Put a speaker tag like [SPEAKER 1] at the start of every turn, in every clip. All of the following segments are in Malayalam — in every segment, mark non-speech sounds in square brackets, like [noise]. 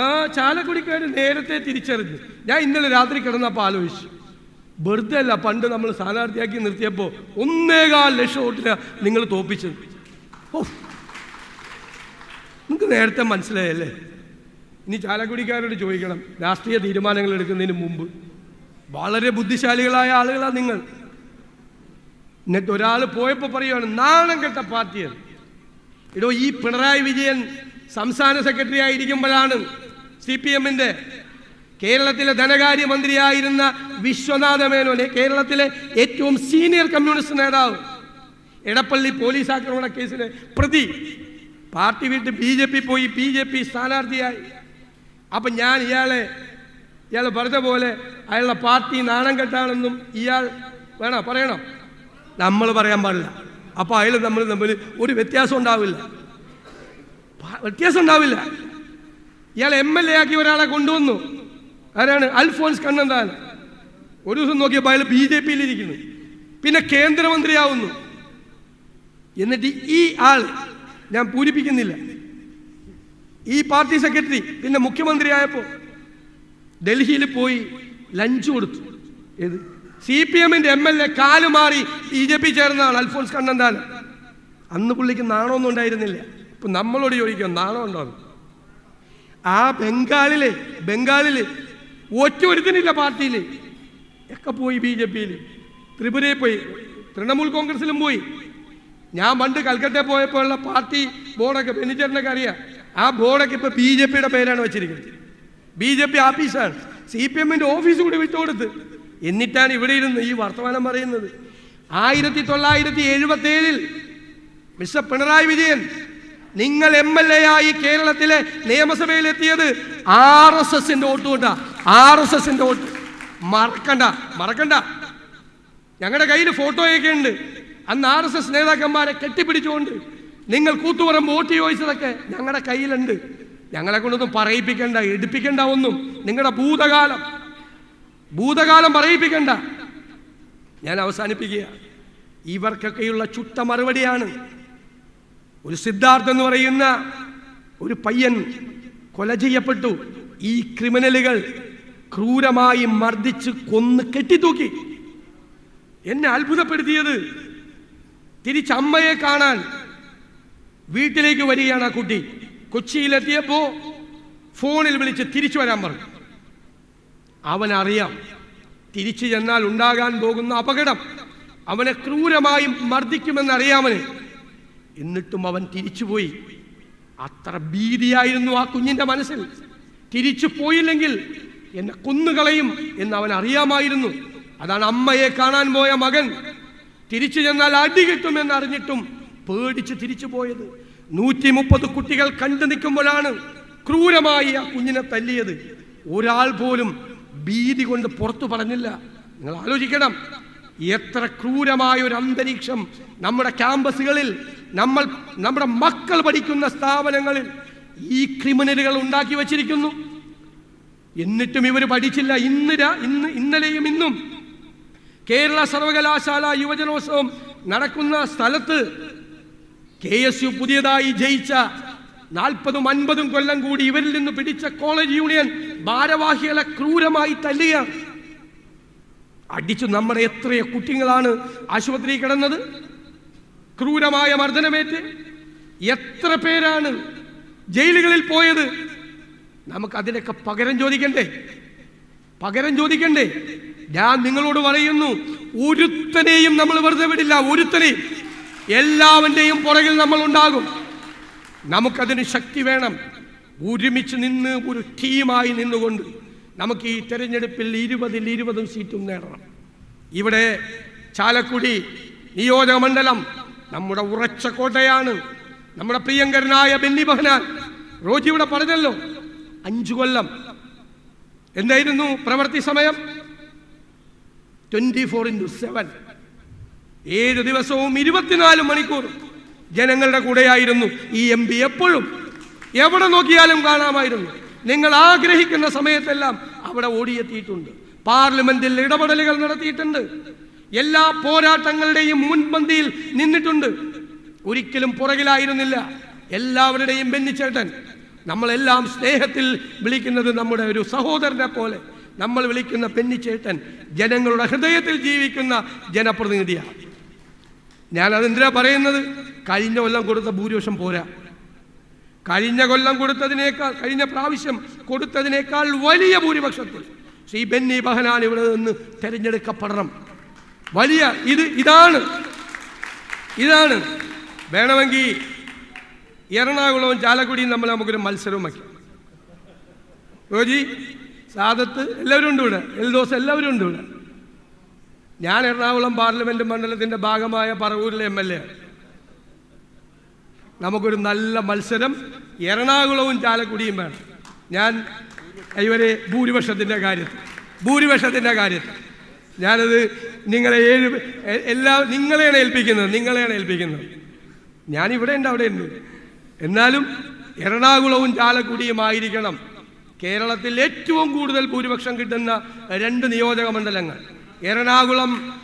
[SPEAKER 1] ആ ചാലക്കുടിക്കാർ നേരത്തെ തിരിച്ചറിഞ്ഞു. ഞാൻ ഇന്നലെ രാത്രി കിടന്നപ്പോൾ ആലോചിച്ചു. വെറുതെ അല്ല പണ്ട് നമ്മൾ സ്ഥാനാർത്ഥിയാക്കി നിർത്തിയപ്പോൾ ഒന്നേകാൽ ലക്ഷം വോട്ടിനാ നിങ്ങൾ തോപ്പിച്ചത്. ഓ നിങ്ങൾക്ക് നേരത്തെ മനസ്സിലായല്ലേ? ഇനി ചാലക്കുടിക്കാരോട് ചോദിക്കണം. രാഷ്ട്രീയ തീരുമാനങ്ങൾ എടുക്കുന്നതിന് മുമ്പ്. വളരെ ബുദ്ധിശാലികളായ ആളുകളാണ് നിങ്ങൾ. എന്നിട്ട് ഒരാൾ പോയപ്പോൾ പറയുകയാണ് നാണം കെട്ട പാർട്ടിയാണ്. ഇടോ ഈ പിണറായി വിജയൻ സംസ്ഥാന സെക്രട്ടറി ആയിരിക്കുമ്പോഴാണ് സി പി എമ്മിന്റെ കേരളത്തിലെ ധനകാര്യമന്ത്രിയായിരുന്ന വിശ്വനാഥ മേനോനെ കേരളത്തിലെ ഏറ്റവും സീനിയർ കമ്മ്യൂണിസ്റ്റ് നേതാവ് എടപ്പള്ളി പോലീസ് ആക്രമണ കേസിലെ പ്രതി. പാർട്ടി വിട്ട് ബി ജെ പി പോയി ബി ജെ പി സ്ഥാനാർത്ഥിയായി. അപ്പം ഞാൻ ഇയാളെ ഇയാൾ പറഞ്ഞ പോലെ അയാളുടെ പാർട്ടി നാണം കെട്ടാണെന്നും ഇയാൾ വേണോ പറയണം? നമ്മൾ പറയാൻ പാടില്ല. അപ്പോൾ അയാൾ നമ്മൾ തമ്മിൽ ഒരു വ്യത്യാസം ഉണ്ടാവില്ല. വ്യത്യാസം ഉണ്ടാവില്ല. ഇയാൾ എം എൽ എ ആക്കി ഒരാളെ കൊണ്ടുവന്നു. ആരാണ്? അൽഫോൻസ് കണ്ണന്താൻ ഒരു ദിവസം നോക്കിയപ്പോൾ അയാൾ ബി ജെ പിയിലിരിക്കുന്നു. പിന്നെ കേന്ദ്രമന്ത്രിയാവുന്നു. എന്നിട്ട് ഈ ആൾ ഞാൻ പൂരിപ്പിക്കുന്നില്ല. ഈ പാർട്ടി സെക്രട്ടറി പിന്നെ മുഖ്യമന്ത്രി മുഖ്യമന്ത്രിയായപ്പോൾ ഡൽഹിയിൽ പോയി ലഞ്ച് കൊടുത്തു. ഏത്? സി പി എമ്മിന്റെ എം എൽ എ കാൽ മാറി ബി ജെ പി ചേർന്നതാണ് അൽഫോൻസ് കണ്ണന്താൻ അന്ന് പുള്ളിക്ക് നാണമൊന്നും ഉണ്ടായിരുന്നില്ല. ഇപ്പൊ നമ്മളോട് ചോദിക്കാം നാണം ഉണ്ടോ എന്ന്? ആ ബംഗാളിലെ ബംഗാളിൽ ഒറ്റ ഒരുത്തനില്ല പാർട്ടിയിൽ ഒക്കെ പോയി ബി ജെ പിയിൽ ത്രിപുരയിൽ പോയി. തൃണമൂൽ കോൺഗ്രസിലും പോയി. ഞാൻ പണ്ട് കൽക്കട്ടയിൽ പോയപ്പോഴുള്ള പാർട്ടി ബോർഡൊക്കെ ബെന്നിച്ചേട്ടനൊക്കെ അറിയാം. ആ ബോർഡൊക്കെ ഇപ്പൊ ബി ജെ പിയുടെ പേരാണ് വെച്ചിരിക്കുന്നത്. ബി ജെ പി ആഫീസാണ്. സി പി എമ്മിന്റെ ഓഫീസ് കൂടി വിട്ടുകൊടുത്ത് എന്നിട്ടാണ് ഇവിടെ ഇരുന്ന് ഈ വർത്തമാനം പറയുന്നത്. ആയിരത്തി തൊള്ളായിരത്തി എഴുപത്തി ഏഴിൽ മിസ്റ്റർ പിണറായി വിജയൻ നിങ്ങൾ എം എൽ എ ആയി കേരളത്തിലെ നിയമസഭയിൽ എത്തിയത് ആർ എസ് എസിന്റെ വോട്ട് കൊണ്ടാ. ആർ എസ് എസിന്റെ വോട്ട്. മറക്കണ്ട മറക്കണ്ട. ഞങ്ങളുടെ കയ്യിൽ ഫോട്ടോയൊക്കെ ഉണ്ട്. അന്ന് ആർ എസ് എസ് നേതാക്കന്മാരെ കെട്ടിപ്പിടിച്ചുകൊണ്ട് നിങ്ങൾ കൂത്തുപറമ്പ് വോട്ട് ചോദിച്ചതൊക്കെ ഞങ്ങളുടെ കയ്യിലുണ്ട്. ഞങ്ങളെ കൊണ്ടൊന്നും പറയിപ്പിക്കണ്ട എടുപ്പിക്കണ്ട ഒന്നും. നിങ്ങളുടെ ഭൂതകാലം. ഭൂതകാലം പറയിപ്പിക്കണ്ട. ഞാൻ അവസാനിപ്പിക്കുക. ഇവർക്കൊക്കെയുള്ള ചുട്ട മറുപടിയാണ് ഒരു സിദ്ധാർത്ഥ് എന്ന് പറയുന്ന ഒരു പയ്യൻ കൊല ചെയ്യപ്പെട്ടു. ഈ ക്രിമിനലുകൾ ക്രൂരമായി മർദ്ദിച്ച് കൊന്ന് കെട്ടിത്തൂക്കി. എന്നെ അത്ഭുതപ്പെടുത്തിയത് തിരിച്ചമ്മയെ കാണാൻ വീട്ടിലേക്ക് വരികയാണ് ആ കുട്ടി. കൊച്ചിയിലെത്തിയപ്പോ ഫോണിൽ വിളിച്ച് തിരിച്ചു വരാൻ പറഞ്ഞു. അവനറിയാം തിരിച്ചു ചെന്നാൽ ഉണ്ടാകാൻ പോകുന്ന അപകടം. അവനെ ക്രൂരമായി മർദ്ദിക്കുമെന്നറിയാമന് എന്നിട്ടും അവൻ തിരിച്ചുപോയി. അത്ര ഭീതിയായിരുന്നു ആ കുഞ്ഞിന്റെ മനസ്സിൽ. തിരിച്ചു പോയില്ലെങ്കിൽ എന്നെ കൊന്നുകളയും എന്ന് അവൻ അറിയാമായിരുന്നു. അതാണ് അമ്മയെ കാണാൻ പോയ മകൻ. തിരിച്ചു ചെന്നാൽ അടി കിട്ടുമെന്ന് അറിഞ്ഞിട്ടും പേടിച്ച് തിരിച്ചു പോയത്. നൂറ്റി മുപ്പത് കുട്ടികൾ കണ്ടു നിൽക്കുമ്പോഴാണ് ക്രൂരമായി ആ കുഞ്ഞിനെ തല്ലിയത്. ഒരാൾ പോലും ഭീതി കൊണ്ട് പുറത്തു പറഞ്ഞില്ല. നിങ്ങൾ ആലോചിക്കണം. എത്ര ക്രൂരമായ ഒരു അന്തരീക്ഷം നമ്മുടെ ക്യാമ്പസുകളിൽ നമ്മൾ നമ്മുടെ മക്കൾ പഠിക്കുന്ന സ്ഥാപനങ്ങളിൽ ഈ ക്രിമിനലുകൾ ഉണ്ടാക്കി വച്ചിരിക്കുന്നു. എന്നിട്ടും ഇവർ പഠിച്ചില്ല. ഇന്ന് ഇന്ന് ഇന്നലെയും ഇന്നും കേരള സർവകലാശാല യുവജനോത്സവം നടക്കുന്ന സ്ഥലത്ത് കെ എസ് യു പുതിയതായി ജയിച്ച നാൽപ്പതും അൻപതും കൊല്ലം കൂടി ഇവരിൽ നിന്ന് പിടിച്ച കോളേജ് യൂണിയൻ ഭാരവാഹികളെ ക്രൂരമായി തല്ലുകയാണ്. അടിച്ചു നമ്മുടെ എത്രയോ കുട്ടികളാണ് ആശുപത്രിയിൽ കിടന്നത്. ക്രൂരമായ മർദ്ദനമേറ്റ് എത്ര പേരാണ് ജയിലുകളിൽ പോയത്? നമുക്ക് അതിനൊക്കെ പകരം ചോദിക്കണ്ടേ? പകരം ചോദിക്കണ്ടേ? ഞാൻ നിങ്ങളോട് പറയുന്നു ഒരുത്തനെയും നമ്മൾ വെറുതെ വിടില്ല ഒരുത്തനെയും എല്ലാവന്റെയും പുറകിൽ നമ്മൾ ഉണ്ടാകും. നമുക്കതിന് ശക്തി വേണം. ഒരുമിച്ച് നിന്ന് ഒരു ടീമായി നിന്നുകൊണ്ട് നമുക്ക് ഈ തെരഞ്ഞെടുപ്പിൽ ഇരുപതിൽ ഇരുപതും സീറ്റും നേടണം. ഇവിടെ ചാലക്കുടി നിയോജക മണ്ഡലം നമ്മുടെ ഉറച്ച കോട്ടയാണ്. നമ്മുടെ പ്രിയങ്കരനായ ബെന്നി ബഹനാൻ. റോജി ഇവിടെ പറഞ്ഞല്ലോ. അഞ്ചു കൊല്ലം. എന്തായിരുന്നു പ്രവൃത്തി സമയം? ട്വന്റി ഫോർ ഇന്റു സെവൻ ഏഴ് ദിവസവും ഇരുപത്തിനാല് മണിക്കൂർ ജനങ്ങളുടെ കൂടെയായിരുന്നു ഈ എം പി എപ്പോഴും. എവിടെ നോക്കിയാലും കാണാമായിരുന്നു. നിങ്ങൾ ആഗ്രഹിക്കുന്ന സമയത്തെല്ലാം അവിടെ ഓടിയെത്തിയിട്ടുണ്ട്. പാർലമെന്റിൽ ഇടപെടലുകൾ നടത്തിയിട്ടുണ്ട്. എല്ലാ പോരാട്ടങ്ങളുടെയും മുൻപന്തിയിൽ നിന്നിട്ടുണ്ട്. ഒരിക്കലും പുറകിലായിരുന്നില്ല. എല്ലാവരുടെയും ബെന്നിച്ചേട്ടൻ. നമ്മളെല്ലാം സ്നേഹത്തിൽ വിളിക്കുന്നത് നമ്മുടെ ഒരു സഹോദരനെ പോലെ. നമ്മൾ വിളിക്കുന്ന പെന്നിച്ചേട്ടൻ ജനങ്ങളുടെ ഹൃദയത്തിൽ ജീവിക്കുന്ന ജനപ്രതിനിധിയാണ്. ഞാൻ അതെന്തിനാ പറയുന്നത്? കഴിഞ്ഞ കൊല്ലം കൊടുത്ത ഭൂരിപക്ഷം പോരാ. കഴിഞ്ഞ കൊല്ലം കൊടുത്തതിനേക്കാൾ കഴിഞ്ഞ പ്രാവശ്യം കൊടുത്തതിനേക്കാൾ വലിയ ഭൂരിപക്ഷത്തിൽ ശ്രീ ബെന്നി ബഹനാൻ ഇവിടെ നിന്ന് തിരഞ്ഞെടുക്കപ്പെടണം. വലിയ ഇത് ഇതാണ്. ഇതാണ്. വേണമെങ്കിൽ എറണാകുളവും ചാലക്കുടിയും തമ്മിൽ നമുക്കൊരു മത്സരവും വയ്ക്കാം. ജോജി സാദത്ത് എല്ലാവരും ഉണ്ട് ഇവിടെ. എൽദോസ് എല്ലാവരും ഉണ്ട് ഇവിടെ. ഞാൻ എറണാകുളം പാർലമെന്റ് മണ്ഡലത്തിന്റെ ഭാഗമായ പറവൂരിലെ എം എൽ എ. നമുക്കൊരു നല്ല മത്സരം എറണാകുളവും ചാലക്കുടിയും വേണം. ഞാൻ ഇവരെ ഭൂരിപക്ഷത്തിന്റെ കാര്യത്തിൽ ഭൂരിപക്ഷത്തിന്റെ കാര്യത്തിൽ. ഞാനത് നിങ്ങളെ ഏഴ് എല്ലാ നിങ്ങളെയാണ് ഏൽപ്പിക്കുന്നത് നിങ്ങളെയാണ് ഏൽപ്പിക്കുന്നത്. ഇവിടെ ഉണ്ട് അവിടെ ഉണ്ട്. എന്നാലും എറണാകുളവും ചാലക്കുടിയും ആയിരിക്കണം കേരളത്തിൽ ഏറ്റവും കൂടുതൽ ഭൂരിപക്ഷം കിട്ടുന്ന രണ്ട് നിയോജക മണ്ഡലങ്ങൾ. എറണാകുളം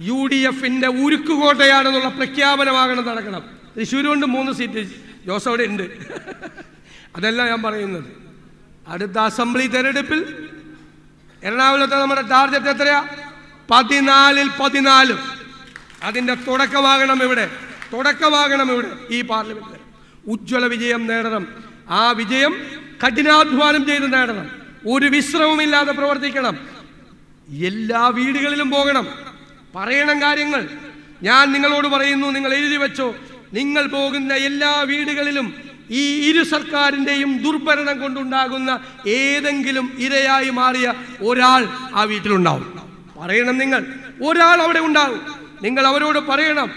[SPEAKER 1] യു ഡി എഫിന്റെ ഉരുക്കുകോട്ടയാണെന്നുള്ള പ്രഖ്യാപനമാകണം നടക്കണം. തൃശ്ശൂരുകൊണ്ട് മൂന്ന് സീറ്റ് ജോസ് അവിടെ ഉണ്ട്. [laughs] അതല്ല ഞാൻ പറയുന്നത്. അടുത്ത അസംബ്ലി തെരഞ്ഞെടുപ്പിൽ എറണാകുളത്തെ നമ്മുടെ ടാർഗറ്റ് എത്രയാ? പതിനാലിൽ പതിനാലും. അതിന്റെ തുടക്കമാകണം ഇവിടെ തുടക്കമാകണം ഇവിടെ ഈ പാർലമെന്റ് ഉജ്ജ്വല വിജയം നേടണം. ആ വിജയം കഠിനാധ്വാനം ചെയ്ത് നേടണം. ഒരു വിശ്രമമില്ലാതെ പ്രവർത്തിക്കണം. എല്ലാ വീടുകളിലും പോകണം. പറയണം കാര്യങ്ങൾ. ഞാൻ നിങ്ങളോട് പറയുന്നു നിങ്ങൾ എഴുതി വെച്ചോ. നിങ്ങൾ പോകുന്ന എല്ലാ വീടുകളിലും ഈ ഇരു സർക്കാരിന്റെയും ദുർഭരണം കൊണ്ടുണ്ടാകുന്ന ഏതെങ്കിലും ഇരയായി മാറിയ ഒരാൾ ആ വീട്ടിലുണ്ടാവും. പറയണം നിങ്ങൾ ഒരാൾ അവിടെ ഉണ്ടാവും. നിങ്ങൾ അവരോട് പറയണം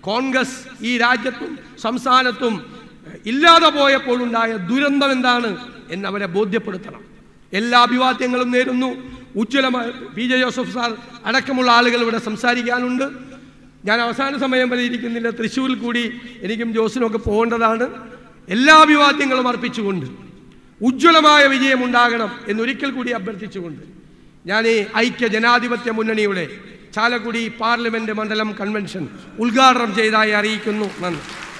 [SPEAKER 1] കോൺഗ്രസ് ഈ രാജ്യത്തും സംസ്ഥാനത്തും ഇല്ലാതെ പോയപ്പോൾ ഉണ്ടായ ദുരന്തം എന്താണ് എന്നവരെ ബോധ്യപ്പെടുത്തണം. എല്ലാ അഭിവാദ്യങ്ങളും നേരുന്നു. ഉജ്ജ്വലമായ പി. ജെ. ജോസഫ് സാർ അടക്കമുള്ള ആളുകൾ ഇവിടെ സംസാരിക്കാനുണ്ട്. ഞാൻ അവസാന സമയം വരെ ഇരിക്കുന്നില്ല. തൃശ്ശൂരിൽ കൂടി എനിക്കും ജോസിനും ഒക്കെ പോകേണ്ടതാണ്. എല്ലാ അഭിവാദ്യങ്ങളും അർപ്പിച്ചുകൊണ്ട് ഉജ്ജ്വലമായ വിജയമുണ്ടാകണം എന്നൊരിക്കൽ കൂടി അഭ്യർത്ഥിച്ചുകൊണ്ട് ഞാൻ ഈ ഐക്യ ജനാധിപത്യ മുന്നണിയുടെ ചാലക്കുടി പാർലമെന്റ് മണ്ഡലം കൺവെൻഷൻ ഉദ്ഘാടനം ചെയ്തതായി അറിയിക്കുന്നു. നന്ദി.